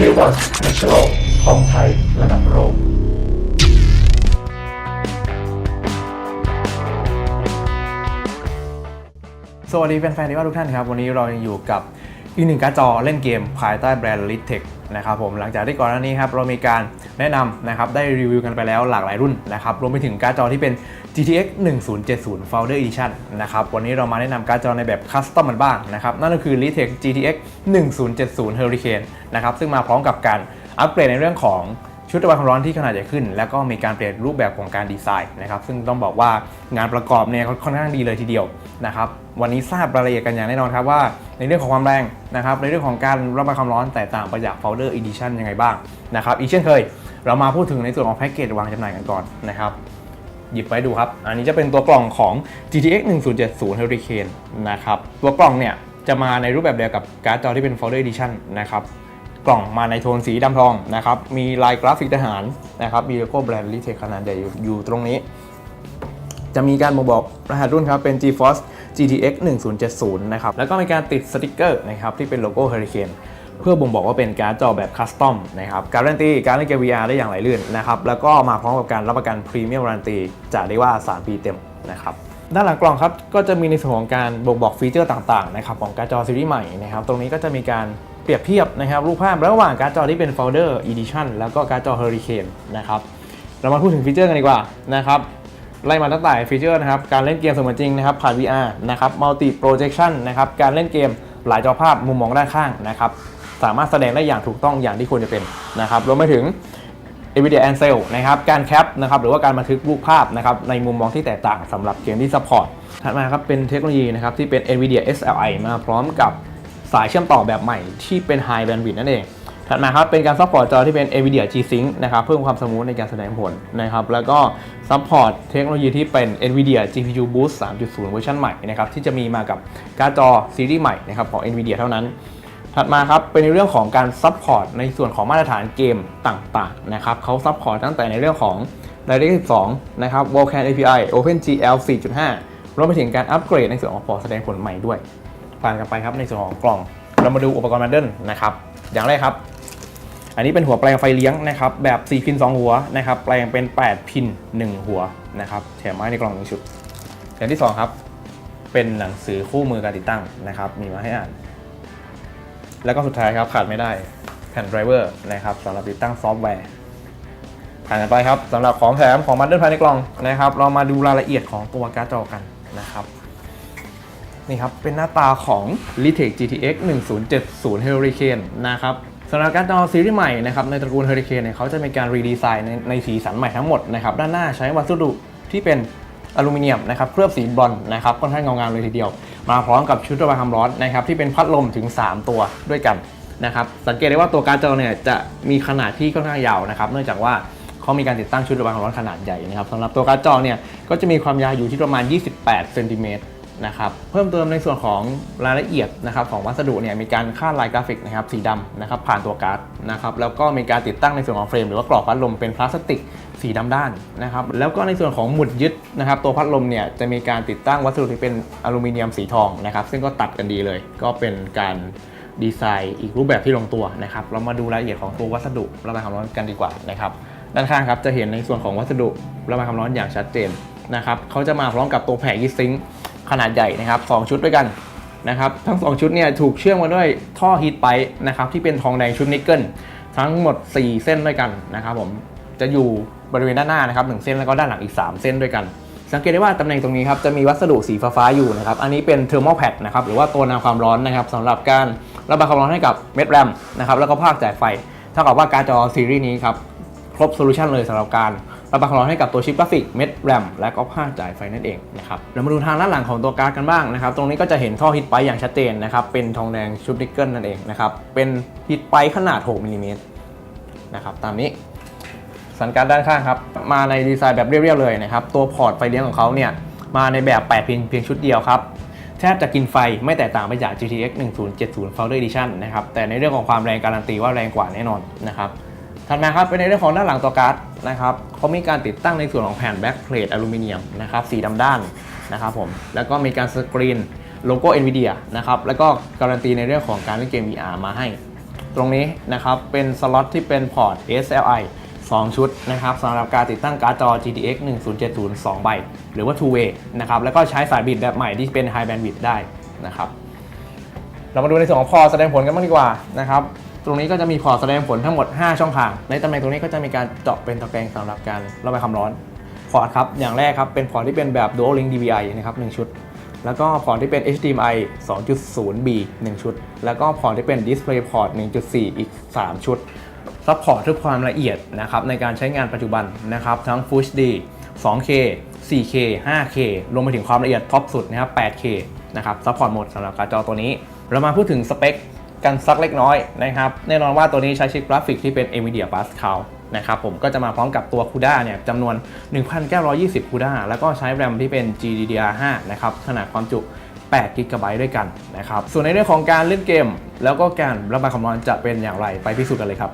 เอวันในฉลองของไทยระดับโลกสวัสดีแฟนๆที่ว่าทุกท่านครับ วันนี้เรายังอยู่กับอีกหนึ่งการ์ดจอเล่นเกมภายใต้แบรนด์ l i t e c h นะครับผมหลังจากที่ก่อนหน้านี้ครับเรามีการแนะนำนะครับได้รีวิวกันไปแล้วหลากหลายรุ่นนะครับรวมไปถึงการ์ดจอที่เป็น GTX 1070 Founder Edition นะครับวันนี้เรามาแนะนำการ์ดจอในแบบคัสตอมมันบ้างนะครับนั่นก็คือ l i t e c h GTX 1070 Hurricane นะครับซึ่งมาพร้อมกับการอัปเกรดในเรื่องของ ชุดระบายความร้อนที่ขนาดใหญ่ขึ้น แล้วก็มีการเปลี่ยนรูปแบบของการดีไซน์นะครับ ซึ่งต้องบอกว่างานประกอบเนี่ยค่อนข้างดีเลยทีเดียวนะครับวันนี้ทราบรายละเอียดกันอย่างแน่นอนครับว่าในเรื่องของความแรงนะครับในเรื่องของการระบายความร้อนแตกต่างไปจาก Folder Edition ยังไงบ้างนะครับอีกเช่นเคย เรามาพูดถึงในส่วนของแพ็กเกจวางจำหน่ายกันก่อนนะครับหยิบไว้ดูครับ อันนี้จะเป็นตัวกล่องของ GTX 1070 Hurricane นะครับตัวกล่องเนี่ยจะมาในรูปแบบเดียวกับการ์ดจอที่เป็น Folder Edition นะครับ กล่องมาในโทนสีดำทองนะครับ มีลายกราฟิกทหารนะครับมีโลโก้แบรนด์ลิเทคขนาดใหญ่อยู่ตรงนี้ จะมีการบ่งบอกรหัสรุ่นครับเป็น GeForce GTX 1070 นะครับ แล้วก็มีการติดสติกเกอร์นะครับที่เป็นโลโก้ Hurricane เพื่อบ่งบอกว่าเป็นการ์ดจอแบบคัสตอมนะครับ การันตีการเล่นเกม VR ได้อย่างไหลลื่นนะครับ แล้วก็มาพร้อมกับการรับประกันพรีเมียมการันตีจะได้ว่า 3 ปีเต็มนะครับ ด้านหลังกล่องครับ ก็จะมีในส่วนของการบ่งบอกฟีเจอร์ต่างๆนะครับของการ์ดจอซีรีส์ใหม่นะครับ ตรงนี้ก็จะมีการ เปรียบเทียบนะครับรูปภาพระหว่างการ์ดจอที่เป็น Folder Edition แล้วก็การ์ดจอ Hurricane นะครับเรามาพูดถึงฟีเจอร์กันดีกว่านะครับไล่มาตั้งแต่ฟีเจอร์นะครับการเล่นเกมเสมือนจริงนะครับผ่าน VR นะครับ Multi Projection นะครับการเล่นเกมหลายจอภาพมุมมองด้านข้างนะครับสามารถแสดงได้อย่างถูกต้องอย่างที่ควรจะเป็นนะครับรวมไปถึง NVIDIA a n c e l นะครับการแคปนะครับหรือว่าการบันทึกรูปภาพนะครับในมุมมองที่แตกต่างสำหรับเกมที่ซัพพอร์ตถัดมาครับเป็นเทคโนโลยีนะครับที่เป็น NVIDIA SLI มาพร้อมกับ สายเชื่อมต่อแบบใหม่ที่เป็น High Bandwidth นั่นเอง ถัดมาครับเป็นการซัพพอร์ตจอที่เป็น NVIDIA G-Sync นะครับเพิ่มความสมูทในการแสดงผลนะครับแล้วก็ซัพพอร์ตเทคโนโลยีที่เป็น NVIDIA GPU Boost 3.0 เวอร์ชันใหม่นะครับที่จะมีมากับการ์ดจอซีรีส์ใหม่นะครับของ NVIDIA เท่านั้นถัดมาครับเป็นในเรื่องของการซัพพอร์ตในส่วนของมาตรฐานเกมต่างๆนะครับเขาซัพพอร์ตตั้งแต่ในเรื่องของ DirectX 12 นะครับ Vulkan API OpenGL 4.5 รวมไปถึงการอัปเกรดในส่วนของพอร์ตแสดงผลใหม่ด้วย ผ่านกันไปครับในส่วนของกล่อง เรามาดูอุปกรณ์มาเดิลนะครับ อย่างแรกครับ อันนี้เป็นหัวแปลงไฟเลี้ยงนะครับ แบบ4พิน2 หัวนะครับ แปลงเป็น 8 พิน 1 หัวนะครับแถมมาให้ในกล่องหนึ่งชุด อย่างที่ 2 ครับ เป็นหนังสือคู่มือการติดตั้งนะครับ มีมาให้อ่าน แล้วก็สุดท้ายครับขาดไม่ได้แผ่นไดรเวอร์นะครับสำหรับติดตั้งซอฟต์แวร์ผ่านกันไปครับสำหรับของแถมของมันเดิลภายในกล่องนะครับ เรามาดูรายละเอียดของตัวการ์ดจอกันนะครับ นี่ครับ เป็นหน้าตาของ l i t e c GTX 1070 Hurricane นะครับสำหรับการ์ดจอซีรีส์ใหม่นะครับในตระกูล Hurricane เนี่ยเขาจะมีการรีดีไซน์ในในสีสันใหม่ทั้งหมดนะครับด้านหน้าใช้วัสดุที่เป็นอลูมิเนียมนะครับเคลือบสีบรอนซ์นะครับค่อนข้างเงางามเลยทีเดียว มาพร้อมกับชุดระบายความร้อนนะครับที่เป็นพัดลมถึง 3 ตัวด้วยกันนะครับสังเกตได้ว่าตัวการ์ดจอเนี่ยจะมีขนาดที่ค่อนข้างยาวนะครับเนื่องจากว่าเขามีการติดตั้งชุดระบายความร้อนขนาดใหญ่นะครับสำหรับตัวการ์ดจอเนี่ยก็จะมีความยาวอยู่ที่ประมาณ 28 เซนติเมตร นะครับเพิ่มเติมในส่วนของรายละเอียดนะครับของวัสดุเนี่ยมีการคาดลายกราฟิกนะครับสีดำนะครับผ่านตัวการ์ดนะครับแล้วก็มีการติดตั้งในส่วนของเฟรมหรือว่ากรอบพัดลมเป็นพลาสติกสีดำด้านนะครับแล้วก็ในส่วนของหมุดยึดนะครับตัวพัดลมเนี่ยจะมีการติดตั้งวัสดุที่เป็นอลูมิเนียมสีทองนะครับซึ่งก็ตัดกันดีเลย ก็เป็นการดีไซน์อีกรูปแบบที่ลงตัวนะครับเรามาดูรายละเอียดของตัววัสดุระบายความร้อนกันดีกว่านะครับด้านข้างครับจะเห็นในส่วนของวัสดุระบายความร้อนอย่างชัดเจนนะครับเขาจะมาพร้อมกับตัวแผงยีสซิงค์ ขนาดใหญ่นะครับ2ชุดด้วยกันนะครับทั้ง 2 ชุดเนี่ยถูกเชื่อมมาด้วยท่อฮีทไปนะครับที่เป็นทองแดงชุดนิกเกิลทั้งหมด 4 เส้นด้วยกันนะครับผมจะอยู่บริเวณด้านหน้านะครับหเส้นแล้วก็ด้านหลังอีก 3 เส้นด้วยกัน สังเกตได้ว่าตำแหน่งตรงนี้ครับจะมีวัสดุสีฟ้าๆอยู่นะครับอันนี้เป็นเทอร์โมแพดนะครับหรือว่าตัวนำความร้อนนะครับสำหรับการระบายความร้อนให้กับเม็ดแรมนะครับแล้วก็ภาคจ่ายไฟเท่ากับว่าการจอซีรีส์นี้ครับครบโซลูชันเลยสำหรับการ ระบายความร้อนให้กับตัวชิปกราฟิกเม็ดแรมและก็ภาจ่ายไฟนั่นเองนะครับเรามาดูทางด้านหลังของตัวการ์ดกันบ้างนะครับ ตรงนี้ก็จะเห็นท่อฮิตไปอย่างชัดเจนนะครับ เป็นทองแดงชุดนิกเกิลนั่นเองนะครับ เป็นฮิตไปขนาด 6มิลลิเมตรนะครับ ตามนี้ สันการด้านข้างครับ มาในดีไซน์แบบเรียบๆเลยนะครับ ตัวพอร์ตไฟเลี้ยงของเขาเนี่ยมาในแบบ 8 พินเพียงชุดเดียวครับแทบจะกินไฟไม่แตกต่างไปจาก GTX 1070 Founder Edition นะครับ แต่ในเรื่องของความแรงการันตีว่าแรงกว่าแน่นอนนะครับ ถัดมาครับเป็นในเรื่องของด้านหลังตัวการ์ดนะครับเขามีการติดตั้งในส่วนของแผ่นแบ็กเพลทอลูมิเนียมนะครับสีดำด้านนะครับผมแล้วก็มีการสกรีนโลโก้ NVIDIA นะครับแล้วก็การันตีในเรื่องของการเล่นเกม VR มาให้ ตรงนี้นะครับเป็นสล็อตที่เป็นพอร์ต SLI 2 ชุดนะครับสำหรับการติดตั้งการ์ดจอ GTX 1070 2 ใบ หรือว่า two way นะครับแล้วก็ใช้สายบิดแบบใหม่ที่เป็น high bandwidth ได้นะครับเรามาดูในส่วนของพอร์ตแสดงผลกันบ้างดีกว่านะครับ ตรงนี้ก็จะมีพอร์ตแสดงผลทั้งหมด 5 ช่องทาง ในตำแหน่งตรงนี้ก็จะมีการเจาะเป็นตะแกรงสำหรับการระบายความร้อน พอร์ตครับ อย่างแรกครับ เป็นพอร์ตที่เป็นแบบ dual link DVI นะครับ1ชุด แล้วก็พอร์ตที่เป็น HDMI 2.0B 1 ชุด แล้วก็พอร์ตที่เป็น Display Port 1.4 อีก 3 ชุด ซัพพอร์ตทุกความละเอียดนะครับในการใช้งานปัจจุบันนะครับทั้ง Full HD 2K 4K 5K รวมไปถึงความละเอียดท็อปสุดนะครับ 8K นะครับซัพพอร์ตหมดสำหรับการ์ดจอตัวนี้ เรามาพูดถึงสเปค กันสักเล็กน้อยนะครับแน่นอนว่าตัวนี้ใช้ชิปกราฟิกที่เป็น NVIDIA Pascal นะครับผมก็จะมาพร้อมกับตัว CUDA เนี่ยจำนวน 1920 CUDA แล้วก็ใช้แรมที่เป็น GDDR5 นะครับขนาดความจุ8 g b ด้วยกันนะครับส่วนในเรื่องของการเล่นเกม แล้วก็การระบายความร้อนจะเป็นอย่างไรไปพิสูจน์กันเลยครับ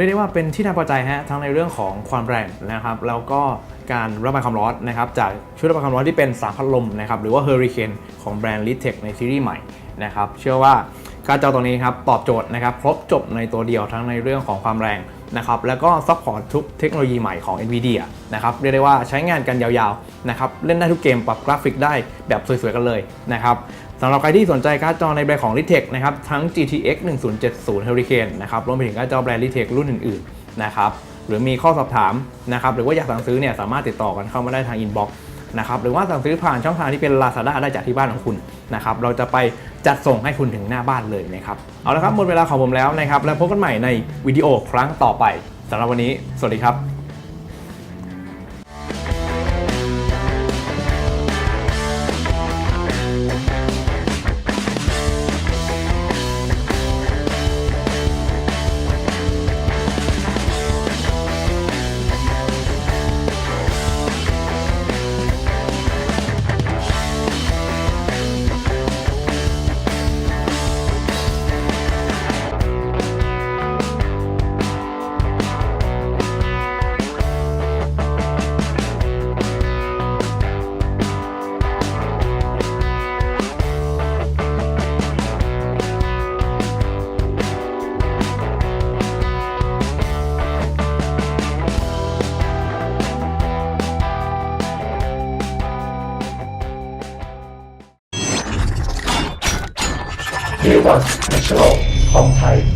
รียกได้ว่าเป็นที่น่าพอใจฮะทั้งในเรื่องของความแรงนะครับแล้วก็การระบายความร้อนนะครับจากชุดระบายความร้อนที่เป็นสามพัดลมนะครับหรือว่า Hurricane ของแบรนด์ l i t e c h ในซีรีส์ใหม่นะครับเชื่อว่าการจอตัวนี้ครับตอบโจทย์นะครับครบจบในตัวเดียวทั้งในเรื่องของความแรงนะครับแล้วก็ซัพพอร์ตทุกเทคโนโลยีใหม่ของ NVIDIA นะครับเรียกได้ว่าใช้งานกันยาวๆนะครับเล่นได้ทุกเกมปรับกราฟิกได้แบบสวยๆกันเลยนะครับ สำหรับใครที่สนใจการ์ดจอในแบรนด์ของ l i t e c นะครับทั้ง GTX 1070 Hurricane นะครับรวมไปถึงการ์ดจอแบรนด์ l i t e c รุ่นอื่นๆนะครับหรือมีข้อสอบถามนะครับหรือว่าอยากสั่งซื้อเนี่ยสามารถติดต่อกันเข้ามาได้ทางอินบ็อกซ์นะครับหรือว่าสั่งซื้อผ่านช่องทางที่เป็น Lazada ได้จากที่บ้านของคุณนะครับเราจะไปจัดส่งให้คุณถึงหน้าบ้านเลยนะครับเอาละครับหมดเวลาของผมแล้วนะครับแล้วพบกันใหม่ในวิดีโอครั้งต่อไปสำหรับวันนี้ สวัสดีครับ เดวัส